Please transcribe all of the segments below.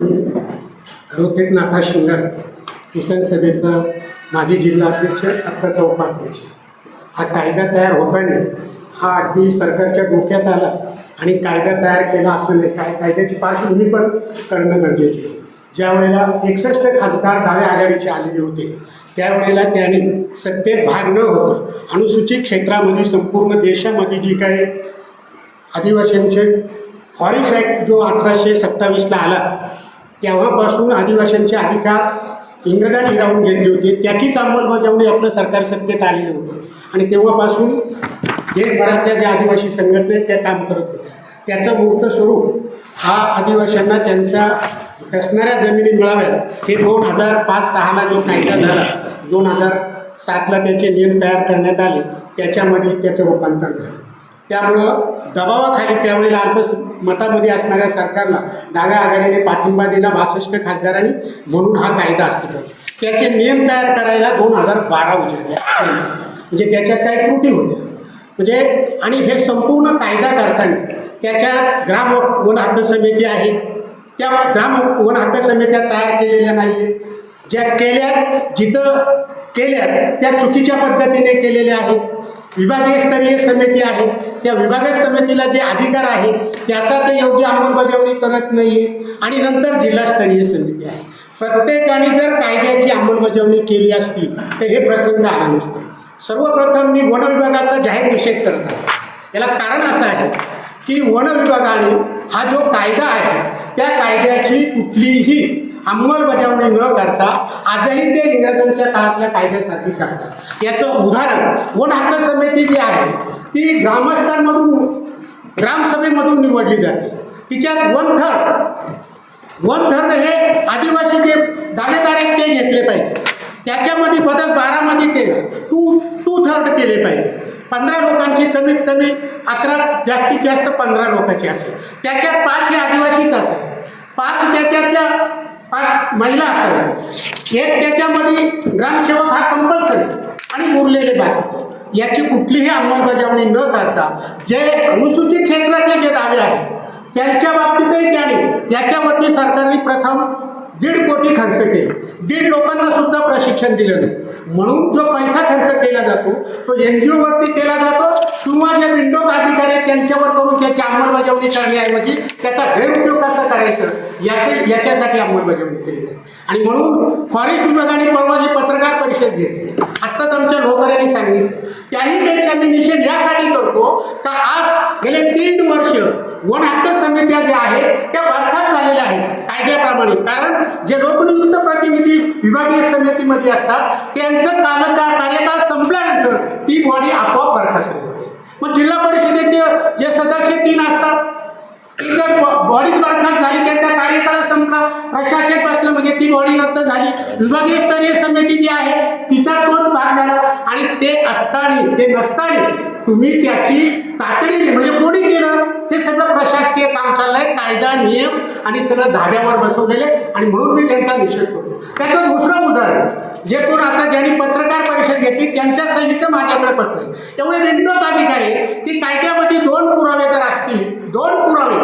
Advocate नाथा शिंगण किसान सभेचा माजी जिल्हा अध्यक्ष आत्ताचा उपाध्यक्ष हा कायदा तयार होताना हा अगदी सरकारच्या डोक्यात आला आणि कायदा तयार केला असं नाही काय कायद्याची पार्श्वभूमी पण करणं गरजेचे आहे. ज्या वेळेला एकसष्ट खासदार डाव्या आघाडीचे आलेले होते त्यावेळेला त्याने सत्तेत भाग न होता अनुसूचित क्षेत्रामध्ये संपूर्ण देशामध्ये जी काही आदिवासींचे फॉरेस्ट ॲक्ट जो अठराशे सत्तावीसला आला तेव्हापासून आदिवासींचे अधिकार इंग्रजांनी हिरावून घेतले होते. त्याचीच अंमलबजावणी आपलं सरकार सत्तेत आलेलं होतं. आणि तेव्हापासून देशभरातल्या ज्या आदिवासी संघटना आहेत त्या काम करत होत्या. त्याचं मूर्त स्वरूप हा आदिवासींना त्यांच्या असणाऱ्या जमिनी मिळाव्यात. हे दोन हजार पाच सहाला जो कायदा झाला दोन हजार सातला त्याचे नियम तयार करण्यात आले. त्याच्यामध्ये त्याचं रूपांतर झालं. त्यामुळं दबावाखाली त्यावेळेला अल्प मतामध्ये असणाऱ्या सरकारला डाव्या आघाडीने पाठिंबा दिला बासष्ट खासदारांनी म्हणून हा कायदा अस्तित्वात. त्याचे नियम तयार करायला दोन हजार बारा उजडले. म्हणजे त्याच्यात काही त्रुटी होत्या. म्हणजे आणि हे संपूर्ण कायदा करताना त्याच्यात ग्राम वन हक्क समिती आहे. त्या ग्राम वन हक्क समित्या तयार केलेल्या नाही आहेत ज्या केल्या जिथं केल्या त्या चुकीच्या पद्धतीने केलेल्या आहेत. विभागीय स्तरीय समिती आहे. त्या विभागीय समितीला जे अधिकार आहे त्याचा ते योग्य अंमलबजावणी करत नाही आहे आणि नंतर जिल्हास्तरीय समिती आहे. प्रत्येकाने जर कायद्याची अंमलबजावणी केली असती तर हे प्रसंग आले नसते. सर्वप्रथम मी वन विभागाचा जाहीर निषेध करत आहे. याला कारण असं आहे की वन विभागाने हा जो कायदा आहे त्या कायद्याची कुठलीही अंमलबजावणी न करता आजही ते इंग्रजांच्या काळातल्या कायद्यासाठी करतात. याचं उदाहरण वन हक्क समिती जी आहे ती ग्रामस्थांमधून ग्रामसभेमधून निवडली जाते. तिच्यात वन थर्ड वन थर्ड हे आदिवासी जे दावेदार आहेत ते घेतले पाहिजे. त्याच्यामध्ये बदल बारामध्ये केलं टू टू थर्ड केले पाहिजे. पंधरा लोकांची कमीत कमी अकरा जास्तीत जास्त पंधरा लोकांची असेल. त्याच्यात पाच हे आदिवासीच असेल. पाच त्याच्यातल्या महिला असाव्या एक त्याच्यामध्ये ग्रामसेवक हा कंपल्सरी आणि उरलेले बाकीचे याची कुठलीही अंमलबजावणी न करता जे अनुसूचित क्षेत्रातले जे दावे आहेत त्यांच्या बाबतीतही त्याने याच्यावरती सरकारने प्रथम दीड कोटी खर्च केले. दीड लोकांना सुद्धा प्रशिक्षण दिलं नाही. म्हणून जो पैसा खर्च केला जातो तो एन जी ओवरती केला जातो किंवा त्यांच्यावर करून त्याची अंमलबजावणी करण्याऐवजी त्याचा गैरउपयोग कसा करायचं? याचे याच्यासाठी अंमलबजावणी केली आहे आणि म्हणून फॉरेस्ट विभागाने परवा जी पत्रकार परिषद घेतली आत्ताच आमच्या लोकांनी सांगितलं त्याहीपेक्षा मी निषेध यासाठी करतो का आज गेले तीन वर्ष वन हक्क समित्या ज्या आहेत त्या बरखास्त झालेल्या आहेत कायद्याप्रमाणे. कारण जे लोकनियुक्त प्रतिनिधी विभागीय समितीमध्ये असतात त्यांचं कालका कार्यकाळ संपल्यानंतर ती बॉडी आपोआप बरखास्त होते. मग जिल्हा परिषदेचे जे सदस्य तीन असतात ती जर बॉडीच बरखास्त झाली त्यांचा कार्यकाळ संपला प्रशासक बसलं म्हणजे ती बॉडी रद्द झाली. विभागीय स्तरीय समिती जी आहे तिचा तोच भाग झाला. आणि ते असताना ते नसताना तुम्ही त्याची तातडीने म्हणजे कोणी केलं हे सगळं प्रशासकीय काम चाललंय कायदा नियम आणि सगळं धाब्यावर बसवलेले आणि म्हणून मी त्यांचा निषेध करतो. त्याचं दुसरं उदाहरण जे कोण आता ज्यांनी पत्रकार परिषद घेतली त्यांच्या सहीचं माझ्याकडे पत्र आहे. एवढे अधिकारी की कायद्यामध्ये दोन पुरावे तर असतील. दोन पुरावे.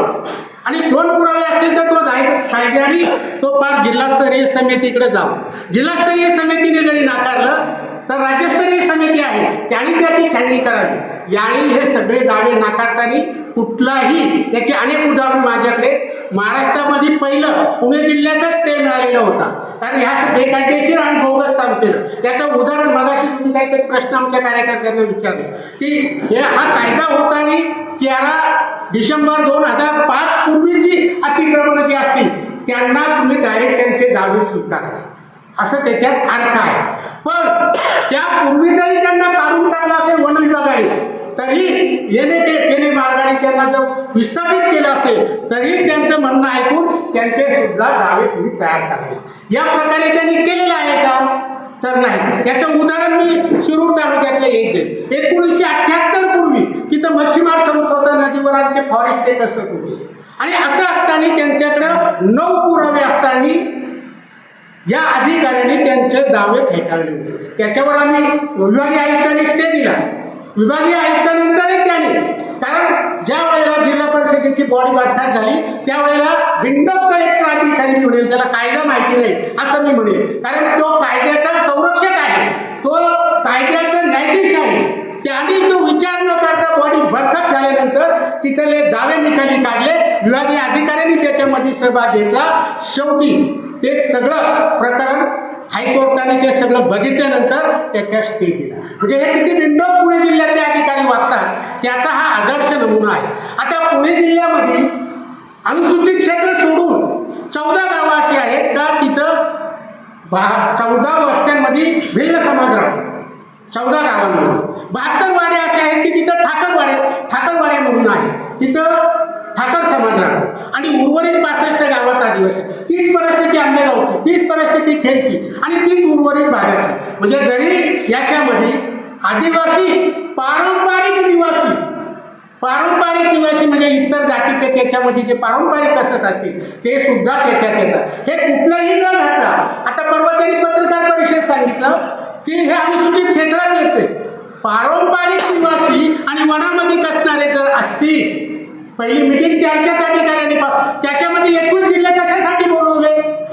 आणि दोन पुरावे असतील तर तो जाहीर कायद्याने तो पार जिल्हास्तरीय समितीकडे जावं जिल्हास्तरीय समितीने जरी नाकारलं तर राज्यस्तरीय समिती आहे. त्यांनी त्याची छाननी करावी. याने हे सगळे दावे नाकारताना कुठलाही याची अनेक उदाहरण माझ्याकडे. महाराष्ट्रामध्ये पहिलं पुणे जिल्ह्यातच ते मिळालेलं होता. कारण ह्या बेकायदेशीर आणि बोगस काम केलं. त्याचं उदाहरण मगाशी तुम्ही काहीतरी प्रश्न आमच्या कार्यकर्त्यांना विचारले. की हे हा कायदा होता की त्याला डिसेंबर दोन हजार पाच पूर्वीची अतिक्रमणं जी असतील त्यांना तुम्ही डायरेक्ट त्यांचे दावे स्वीकारले असं त्याच्यात अर्थ आहे. पण त्यापूर्वी जरी त्यांना काढून टाकलं असेल वन विभागाने. तरी येणे ते मार्गाने त्यांना जर विस्थापित केलं असेल तरी त्यांचं म्हणणं ऐकून त्यांचे सुद्धा दावे तुम्ही तयार करावे या प्रकारे त्यांनी केलेलं आहे का? तर नाही. याचं उदाहरण मी शिरूर तालुक्यातलं एक देईल एकोणीसशे अठ्ठ्याहत्तर पूर्वी तिथं मच्छीमार संस्था नदीवर आणि ते फॉरेस्ट ते कसं होते. आणि असं असताना त्यांच्याकडं नऊ पुरावे असताना या अधिकाऱ्यांनी त्यांचे दावे फेटाळले होते. त्याच्यावर आम्ही विभागीय आयुक्तांनी स्टे दिला. विभागीय आयुक्तानंतरच त्याने कारण ज्या वेळेला जिल्हा परिषदेची बॉडी बरखास्त झाली त्यावेळेला विंडो कलेक्टर अधिकारी म्हणेल त्याला कायदा माहिती नाही असं मी म्हणेल. कारण तो कायद्याचा संरक्षक आहे. तो कायद्याचा न्यायाधीश आहे. त्याने तो विचार न करता बॉडी बरखास्त झाल्यानंतर तिथले दावे निकाली काढले. विभागीय अधिकाऱ्यांनी त्याच्यामध्ये सहभाग घेतला. शेवटी ते सगळं प्रकरण हायकोर्टाने ते सगळं बघितल्यानंतर त्याच्या स्टे दिला म्हणजे हे किती विंडो पुणे जिल्ह्यातले अधिकारी वागतात त्याचा हा आदर्श नमुना आहे आता पुणे जिल्ह्यामध्ये अनुसूचित क्षेत्र सोडून चौदा गावं अशी आहेत का तिथं बा चौदा वस्त्यांमध्ये भिल्ल समाज राहतो चौदा गावांमध्ये बहात्तर वाडे असे आहेत की तिथं ठाकरवाडे ठाकरवाडे म्हणून आहे तिथं ठाकर समाज राहतो आणि उर्वरित पासष्ट गावात आदिवासी तीच परिस्थिती आंबेगावची तीच परिस्थिती खेडची आणि तीच उर्वरित भागाची. म्हणजे जरी याच्यामध्ये आदिवासी पारंपरिक निवासी. पारंपरिक निवासी म्हणजे इतर जातीचे त्याच्यामध्ये जे पारंपरिक असत असतील ते सुद्धा त्याच्यात येतात. हे कुठलंही न घालता आता परवा त्यांनी पत्रकार परिषद सांगितलं की हे अनुसूचित क्षेत्रात येते पारंपरिक निवासी आणि वनामध्ये कसणारे जर असतील पहिली मिटिंग त्यांच्याच अधिकाऱ्यांनी त्याच्यामध्ये एकवीस जिल्हे कशासाठी बोलवले?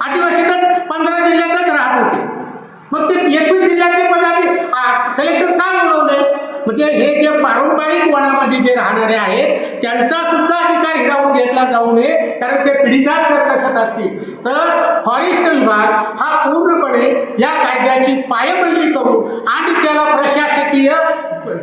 आदिवासी तर पंधरा जिल्ह्यातच राहत होते. मग ते एकवीस जिल्ह्याचे पदाधिक कलेक्टर का बोलवले? म्हणजे हे जे पारंपरिक वनामध्ये जे राहणारे आहेत त्यांचा सुद्धा अधिकार हिरावून घेतला जाऊ नये कारण ते पिढीदार जर कसत असतील तर फॉरेस्ट विभाग हा पूर्णपणे या कायद्याची पायमल्ली करून आणि त्याला प्रशासकीय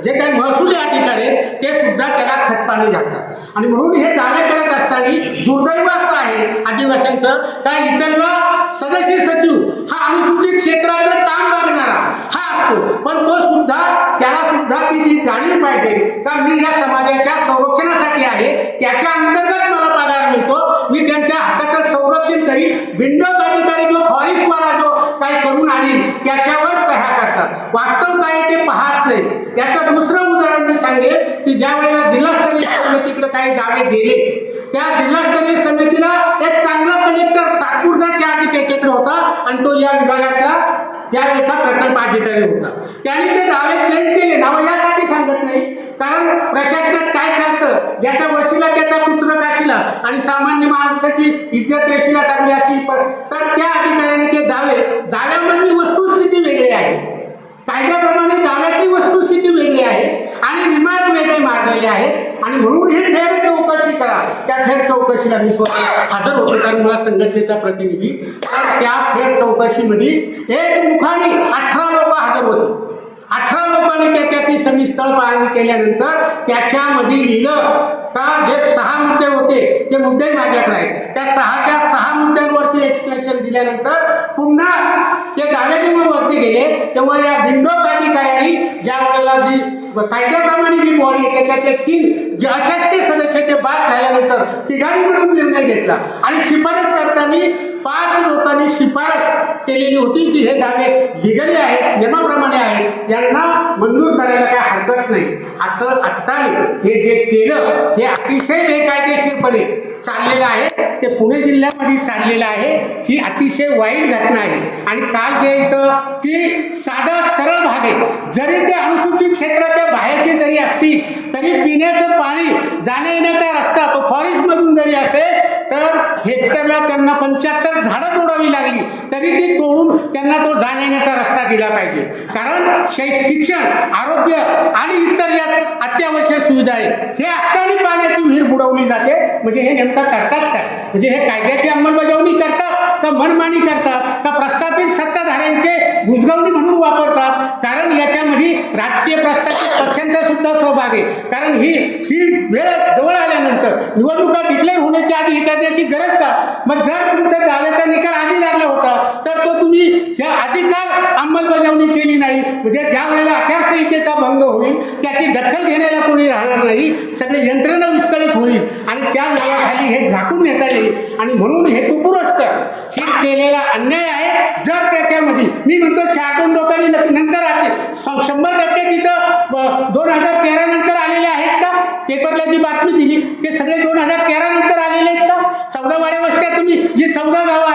जे काही महसुली अधिकारी आहेत ते सुद्धा त्याला खतपाणी घालतात. आणि म्हणून हे दावे करत असताना दुर्दैव असं आहे आदिवासींचं का इतरला सदस्य सचिव हा अनुसूचित क्षेत्राचं काम लागणारा हा असतो. पण तो सुद्धा त्याला सुद्धा ती ती जाणीव पाहिजे का मी या समाजाच्या संरक्षणासाठी आहे त्याच्या अंतर्गत मला पगार मिळतो मी त्यांच्या हक्काचं संरक्षण करीन. बिंडोक अधिकारी जो फॉरेस्टवाला जो काही करून आणीन त्याच्यावर सह्या करतात. वास्तव काय ते पाहत नाही. त्याचं दुसरं उदाहरण मी सांगेल की ज्या वेळेला जिल्हास्तरीय समितीकडे काही दावे गेले त्या जिल्हास्तरीय समितीला एक चांगला कलेक्टर तात्पुरताच्या आधी त्याच्याकडे होता आणि तो या विभागातला त्यावेळेचा प्रकल्प अधिकारी होता. त्याने ते दावे चेंज केले. नावं यासाठी सांगत नाही. कारण प्रशासनात काय चालतं? ज्याच्या वशीला त्याचा पुत्र काशीला आणि सामान्य माणसाची इज्जत येशीला टाकली अशी तर त्या अधिकाऱ्याने ते दावे दाव्यामधली वस्तुस्थिती वेगळी आहे. कायद्याप्रमाणे दाव्यातली वस्तुस्थिती वेगळी आहे. आणि रिमार्क वेगळे मारलेले आहेत. आणि म्हणून हे फेर चौकशी करा. त्या फेर चौकशीला मी स्वतः हजर होतो. कारण मला संघटनेचा प्रतिनिधी तर त्या फेर चौकशीमध्ये एक मुखाने अठरा लोक हजर होते. अठरा लोकांनी त्याच्यातील पाहणी केल्यानंतर त्याच्यामध्ये लिहिलं का जे सहा मुद्दे होते ते मुद्दे माझ्याकडे आहेत. त्या सहाच्या सहा मुद्द्यांवरती एक्सप्लेनेशन दिल्यानंतर पुन्हा ते दावे वरती गेले. तेव्हा या विंडो अधिकाऱ्यांनी ज्या वेळेला जी कायद्याप्रमाणे जी बॉडी आहे त्याच्यातले तीन जे अशासकीय सदस्य ते बाद झाल्यानंतर तिघांनी मिळून निर्णय घेतला. आणि शिफारस करताना पाच लोकांनी शिफारस केलेली होती की हे दावे लिगली आहेत नियमाप्रमाणे आहेत. यांना मंजूर करायला काय हरकत नाही. असं असताना हे जे केलं हे अतिशय बेकायदेशीरपणे चाललेलं आहे. ते पुणे जिल्ह्यामध्ये चाललेलं आहे. ही अतिशय वाईट घटना आहे. आणि काल जे इथं की साधा सरळ भाग आहे जरी ते अनुसूचित क्षेत्राच्या बाहेरचे जरी असतील तरी पिण्याचं पाणी जाण्या येण्याचा रस्ता तो फॉरेस्टमधून जरी असेल तर हेक्टरला त्यांना पंच्याहत्तर झाडं तोडावी लागली. तरी ती तोडून त्यांना तो जाण्या येण्याचा रस्ता दिला पाहिजे. कारण शै शिक्षण आरोग्य आणि इतर या अत्यावश्यक सुविधा आहे हे असताना पाण्याची विहीर बुडवली जाते. म्हणजे हे नेमकं करतात काय? म्हणजे हे कायद्याची अंमलबजावणी करतात का मनमानी करतात? का प्रस्थापित सत्ताधाऱ्यांचे मुजगवणी म्हणून वापरतात. कारण याच्यामध्ये राजकीय प्रस्तावित पक्षांचा सुद्धा सहभाग आहे. कारण ही ही वेळ जवळ आल्यानंतर निवडणुका डिक्लेअर होण्याच्या आधी ही करण्याची गरज का? मग जर तुमचा दाव्याचा निकाल आधी लागला आधी अधिकार अंमलबजावणी केली नाही. म्हणजे ज्या वेळेला आचारसंहितेचा भंग होईल त्याची दखल घेण्याला कोणी राहणार नाही. सगळे यंत्रणा विस्कळीत होईल. आणि त्या नावाखाली हे झाकून नेता येईल. आणि म्हणून हेतुपुरस्कर हे केलेला अन्याय आहे जर त्याच्यामध्ये मी म्हणतो चार दोन लोकांनी नंतर आले. शंभर टक्के तिथं दोन हजार तेरा नंतर आलेले आहेत का? पेपरला जी बातमी दिली ते सगळे दोन हजार तेरा नंतर आलेले आहेत का? चौदा वाड्या वस्त्या तुम्ही जी चौदा गावं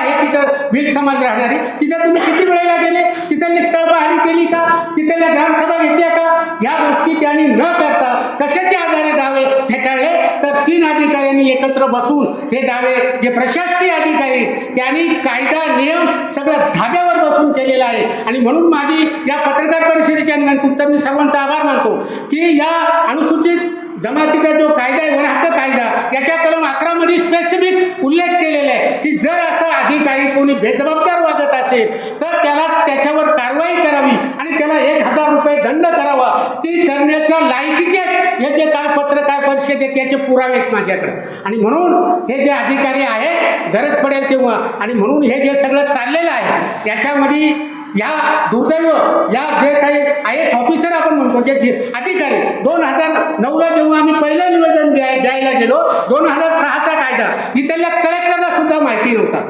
आहेत समाज राहणारी. तिथं तुम्ही किती वेळेला गेले? तिथं स्थळ पाहणी केली का? तिथल्या ग्रामसभा घेतल्या का? या गोष्टी त्यांनी न करता कशाच्या आधारे दावे फेटाळले तर तीन अधिकाऱ्यांनी एकत्र बसून हे दावे जे प्रशासकीय अधिकारी त्यांनी कायदा नियम सगळं धाब्यावर बसून केलेला आहे. आणि म्हणून माझी या पत्रकार परिषदेच्या निमित्तानं मी सर्वांचा आभार मानतो की या अनुसूचित जमातीचा जो कायदा आहे वरहक्क कायदा याच्या कलम अकरा मध्ये स्पेसिफिक उल्लेख केलेला आहे की जर असा अधिकारी कोणी बेजबाबदार वागत असेल तर त्याला त्याच्यावर कारवाई करावी आणि त्याला एक हजार रुपये दंड करावा. ती करण्याच्या लायकीचे याचे काल पत्रकार परिषदेत याचे पुरावे आहेत माझ्याकडे. आणि म्हणून हे जे अधिकारी आहेत गरज पडेल तेव्हा. आणि म्हणून हे जे सगळं चाललेलं आहे याच्यामध्ये या दुर्दैव या जे काही आय एस ऑफिसर आपण म्हणतो जे अधिकारी दोन हजार नऊला जेव्हा आम्ही पहिलं निवेदन द्याय द्यायला गेलो दोन हजार सहाचा कायदा इथल्या कलेक्टरला सुद्धा माहिती होता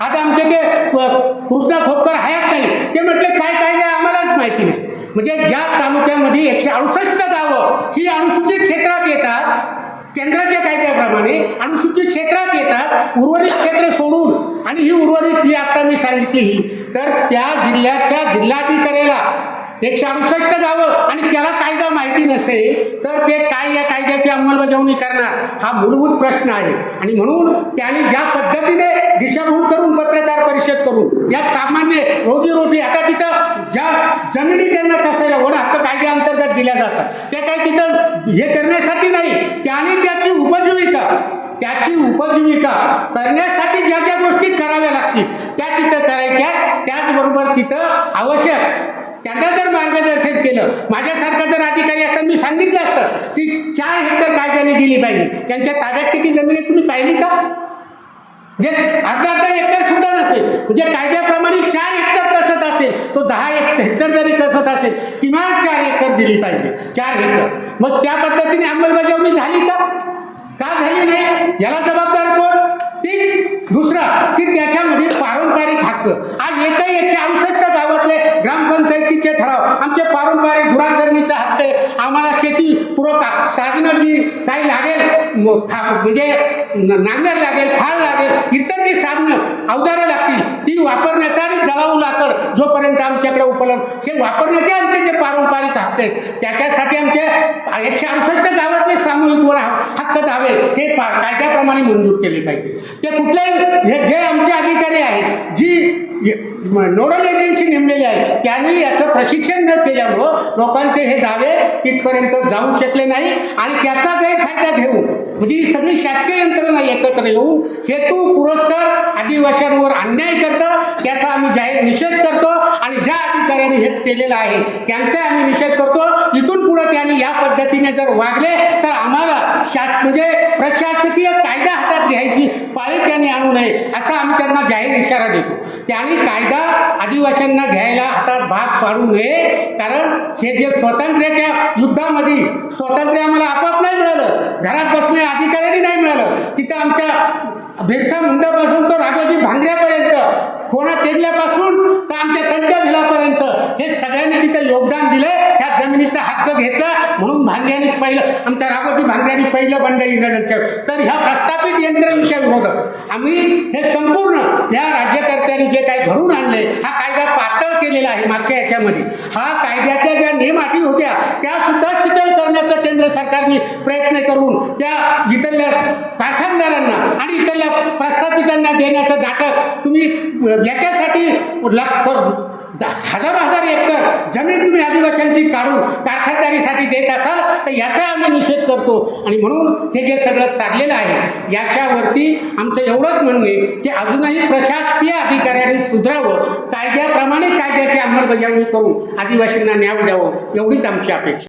आता आमचे ते कृष्णा खोपकर हयात नाही ते म्हटले काय कायदा आम्हालाच माहिती नाही. म्हणजे ज्या तालुक्यामध्ये एकशे अडुसष्ट गावं ही अनुसूचित क्षेत्रात येतात केंद्राच्या कायद्याप्रमाणे अनुसूचित क्षेत्रात येतात उर्वरित क्षेत्र सोडून. आणि ही उर्वरित जी आता मी सांगितली तर त्या जिल्ह्याच्या जिल्हाधिकाऱ्याला एकशे अडुसष्ट जावं आणि त्याला कायदा माहिती नसेल तर ते काय या कायद्याची अंमलबजावणी करणार? हा मूलभूत प्रश्न आहे. आणि म्हणून त्यांनी ज्या पद्धतीने दिशाभूल करून पत्रकार परिषद करून या सामान्य रोजीरोटी आता तिथं ज्या जमिनी त्यांना कसायला वड हक्क कायद्याअंतर्गत दिल्या जातात. ते काय तिथं हे करण्यासाठी नाही त्याने त्याची उपजीविका त्याची उपजीविका करण्यासाठी ज्या ज्या गोष्टी कराव्या लागतील त्या तिथं करायच्या. त्याचबरोबर तिथं आवश्यक त्यांना जर मार्गदर्शन केलं माझ्यासारखा जर अधिकारी असता मी सांगितलं असतं की चार हेक्टर कायद्याने दिली पाहिजे. त्यांच्या ताब्यात किती जमीन आहे तुम्ही पाहिली का? म्हणजे अर्धा अर्धा हेक्टर सुद्धा नसेल. म्हणजे कायद्याप्रमाणे चार हेक्टर कसत असेल तो दहा एक हेक्टर जरी कसत असेल किमान चार एकर दिली पाहिजे. चार हेक्टर. मग त्या पद्धतीने अंमलबजावणी झाली का? का झाली नाही? याला जबाबदार कोण? ती दुसरं की त्याच्यामध्ये पारंपरिक हक्क. आज एकही एकशे अडुसष्ट गावातले ग्रामपंचायतीचे ठराव. आमचे पारंपरिक गुराचरणीचा हक्क आहे. आम्हाला शेती पूरक साधनाची जी काही लागेल म्हणजे नांगर लागेल फाळ लागेल इतर जी साधनं अवजारं लागतील. ती वापरण्याचा आणि जळाऊ लाकड जोपर्यंत आमच्याकडे उपलब्ध हे वापरण्याचे आमचे जे पारंपरिक हक्क आहेत त्याच्यासाठी आमचे एकशे अडुसष्ट गावातले सामूहिक वर हक्क दावे हे पा कायद्याप्रमाणे मंजूर केले पाहिजे. ते कुठल्याही हे जे आमचे अधिकारी आहेत जी नोडल एजन्सी नेमलेली आहे त्यांनी याचं प्रशिक्षण न केल्यामुळं लोकांचे हे दावे तिथपर्यंत जाऊ शकले नाही आणि त्याचा गैरफायदा घेऊन म्हणजे ही सगळी शासकीय यंत्रणा एकत्र येऊन हेतू पुरस्कार आदिवासींवर अन्याय करतं त्याचा आम्ही जाहीर निषेध करतो आणि ज्या अधिकाऱ्यांनी हेच केलेलं आहे त्यांचा आम्ही निषेध करतो. इथून पुढे त्यांनी या पद्धतीने जर वागले तर आम्हाला शास म्हणजे प्रशासकीय कायदा हातात घ्यायची पाळी त्यांनी आणू नये असा आम्ही त्यांना जाहीर इशारा देतो. त्याने कायदा आदिवासींना घ्यायला हातात भाग पाडू नये. कारण हे जे स्वातंत्र्याच्या युद्धामध्ये स्वातंत्र्य आम्हाला आपोआप नाही मिळालं. घरात बसणे अधिकाऱ्यांनी नाही मिळालं. तिथं आमच्या बिरसा मुंडापासून तो राघोजी भांगऱ्यापर्यंत कोणा तेरल्यापासून तिथं योगदान दिलं ह्या जमिनीचा हक्क घेतला म्हणून भांग्यानी पहिलं आमच्या राघोजी भांग्यानी पहिलं बंड इंग्रजांच्या तर ह्या प्रस्थापित यंत्रणेच्या विरोधात आम्ही हे संपूर्ण या राज्यकर्त्यांनी जे काही घडून आणले हा कायदा पातळ केलेला आहे मागच्या याच्यामध्ये. हा कायद्याच्या ज्या नियमाटी होत्या त्या सुद्धा शिथिल करण्याचा केंद्र सरकारने प्रयत्न करून त्या इथल्या कारखानदारांना आणि इथल्या प्रस्थापितांना देण्याचं नाटक तुम्ही याच्यासाठी हजारो हजार एकर जमीन तुम्ही आदिवासींची काढून कारखानदारीसाठी देत असाल तर याचा आम्ही निषेध करतो. आणि म्हणून हे जे सगळं चाललेलं आहे याच्यावरती आमचं एवढंच म्हणणे की अजूनही प्रशासकीय अधिकाऱ्यांनी सुधारावं कायद्याप्रमाणे कायद्याची अंमलबजावणी करून आदिवासींना न्याय द्यावं एवढीच आमची अपेक्षा